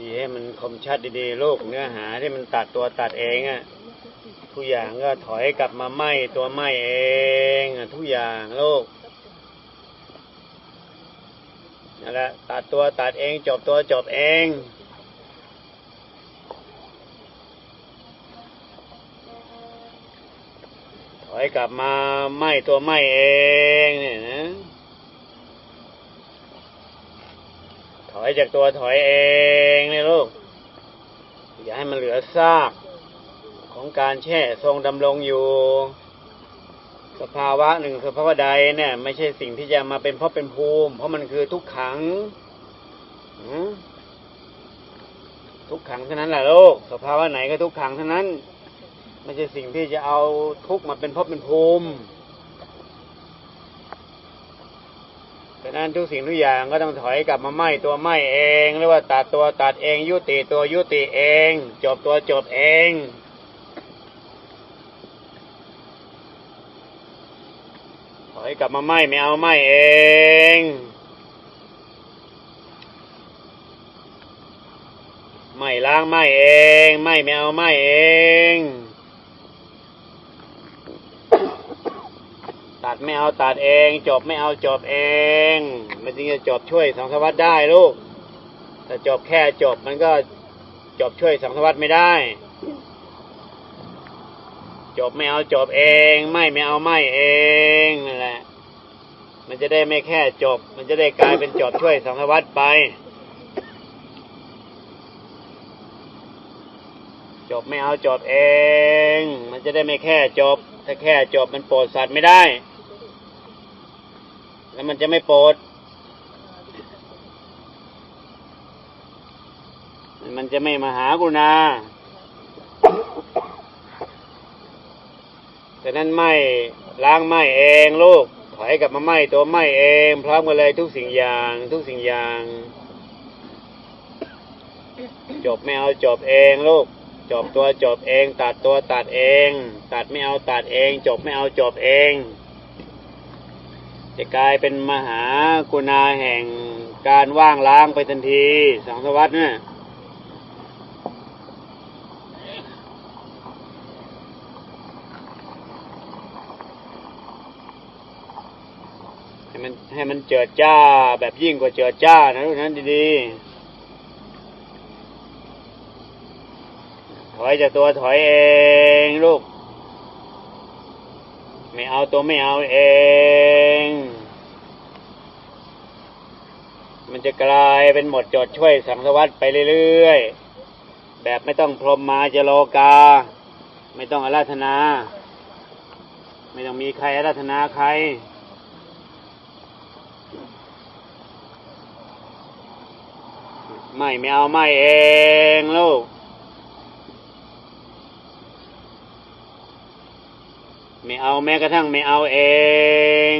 ดีให้มันคมชัดดีๆลูกเนื้อหาที่มันตัดตัวตัดเองอะทุกอย่างก็ถอยกลับมาไหมตัวไหมเองอะทุกอย่างลูกนั่นแหละตัดตัวตัดเอง จบตัวจบเองถอยกลับมาไหมตัวไหมเองเนี่ยนะ ถอย จากตัวถอยเองนี่ลูก อย่าให้มันเหลือซากของการแช่ทรงดำรงอยู่ สภาวะหนึ่งสภาวะใดเนี่ย ไม่ใช่สิ่งที่จะมาเป็นเพราะเป็นภูมิ เพราะมันคือทุกขังทุกขังเท่านั้นแหละลูกสภาวะไหนก็ทุกขังเท่านั้น ไม่ใช่สิ่งที่จะเอาทุกมาเป็นเพราะเป็นภูมิ ดังนั้นทุกสิ่งทุกอย่างก็ต้องถอยกลับมาไหมตัวไหมเองหรือว่าตัดตัวตัดเองยุติตัวยุติเอง จบตัวจบเองถอยกลับมาไหมไม่เอาไหมเองไม่ล้างไหมเองไหมไม่เอาไหมเอง ตัดไม่เอาตัดเอง จบไม่เอาจบเอง มันจึงจะจบช่วยสังสวัตได้ลูกถ้าจบแค่จบมันก็จบช่วยสังสวัตไม่ได้ จบไม่เอาจบเอง ไม่ไม่เอาไม่เองนั่นแหละมันจะได้ไม่แค่จบ มันจะได้กลายเป็นจบช่วยสังสวัตไป จบไม่เอาจบเอง มันจะได้ไม่แค่จบ ถ้าแค่จบมันโปรดสัตว์ไม่ได้ แล้วมันจะไม่ปรดมันจะไม่มาหากุณาแต่นั้นไม่ล้างไม่เองลูกถอยกลับมาไหมตัวไหมเองพร้อมกันเลยทุกสิ่งอย่าง ทุกสิ่งอย่าง จบไม่เอาจบเองลูกจบตัวจบเอง ตัดตัวตัดเอง ตัดไม่เอาตัดเอง จบไม่เอาจบเอง จะกลายเป็นมหากุณาแห่งการว่างล้างไปทันทีสังสวัสดเนี่ยให้มันให้มันเจิดจ้าแบบยิ่งกว่าเจิดจ้านะลูกนั้นดีๆ ถอยจากตัวถอยเองลูก ไม่เอาตัวไม่เอาเอง มัน จะกลายเป็นหมดจดช่วยสังสวัตไปเรื่อยๆ แบบไม่ต้องพรมมาจะโลกา ไม่ต้องอาราธนา ไม่ต้องมีใครอาราธนาใคร ไม่ไม่เอาไม่เองลูกไม่เอาแม้กระทั่งไม่เอาเอง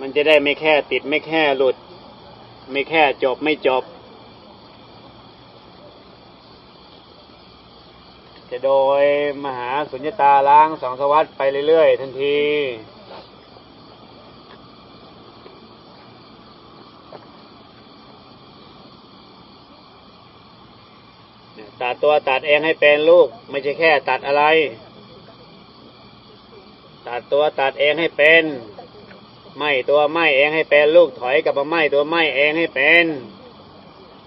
มันจะได้ไม่แค่ติดไม่แค่หลุด ไม่แค่จบไม่จบ จะโดยมหาสุญญตาล้างสองสวัสดไปเรื่อยๆ ทันทีตัดตัวตัดเองให้เป็นลูก ไม่ใช่แค่ตัดอะไร ตัดตัวตัดเองให้เป็น ไม่ตัวไม่เองให้เป็นลูกถอยกลับมาไม่ตัวไม่เองให้เป็น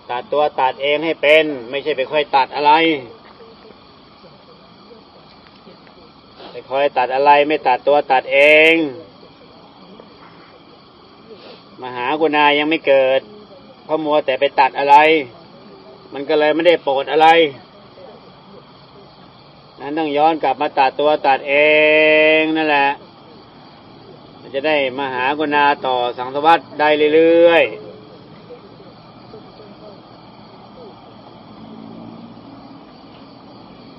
ตัดตัวตัดเองให้เป็น ไม่ใช่ไปค่อยตัดอะไรไปคอยตัดอะไรไม่ตัดตัวตัดเอง มหากุณายังไม่เกิดเพราะมัวแต่ไปตัดอะไร มันก็เลยไม่ได้โปรดอะไรนั้นต้องย้อนกลับมาตัดตัวตัดเองนั่นแหละ จะได้มหากุณาต่อสังสวัสดได้เรื่อยๆ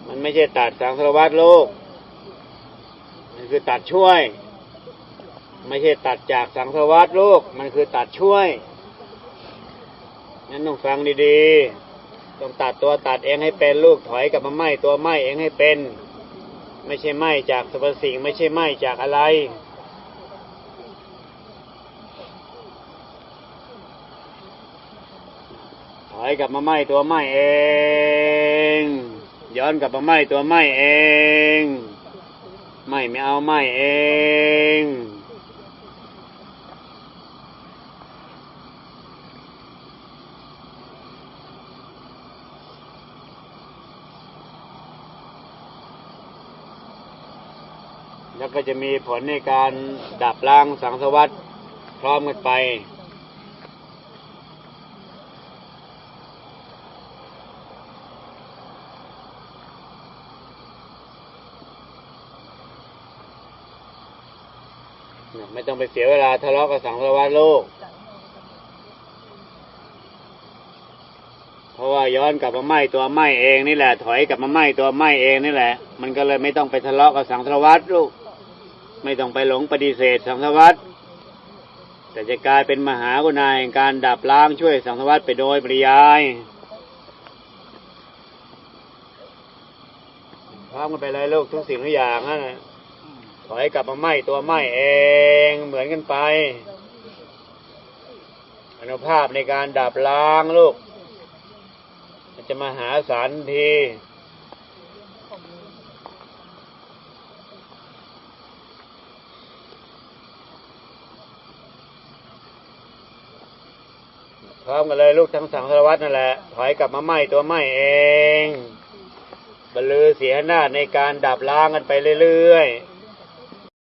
มันไม่ใช่ตัดสังสวัตรโลก มันคือตัดช่วย ไม่ใช่ตัดจากสังสวัตรโลก มันคือตัดช่วยนั้นต้องฟังดีๆ ต้องตัดตัวตัดเองให้เป็นลูกถอยกลับมาไหมตัวไหมเองให้เป็น ไม่ใช่ไหมจากสรรพสิ่งไม่ใช่ไหมจากอะไร อยกลับมาไหม้ตัวไหม้เอง ย้อนกลับมาไหม้ตัวไหม้เองไหม้ไม่เอาไหม้เองแล้วก็จะมีผลในการดับล้างสังสวัสดพร้อมกันไป ไม่ต้องไปเสียเวลาทะเลาะกับสังสารวัตรลูกเพราะว่าย้อนกลับมาไหม้ตัวไหม้เองนี่แหละ ถอยกลับมาไหม้ตัวไหม้เองนี่แหละ มันก็เลยไม่ต้องไปทะเลาะกับสังสารวัตรลูก ไม่ต้องไปหลงปฏิเสธสังสารวัตรแต่จะกลายเป็นมหากุณาแห่งการดับล้างช่วยสังสารวัตรไปโดยปริยายพร้อมกันไปเลยลูกทุกสิ่งทุกอย่างนั่นแหละ ถอยกลับมาไหม้ตัวไหม้เองเหมือนกันไป อนุภาพในการดับล้างลูกมันจะมาหาสารทีพร้อมกันเลยลูกทั้งสังสารวัตรนั่นแหละถอยกลับมาไหม้ตัวไหม้เองบรรลือเสียหน้าในการดับล้างกันไปเรื่อยๆ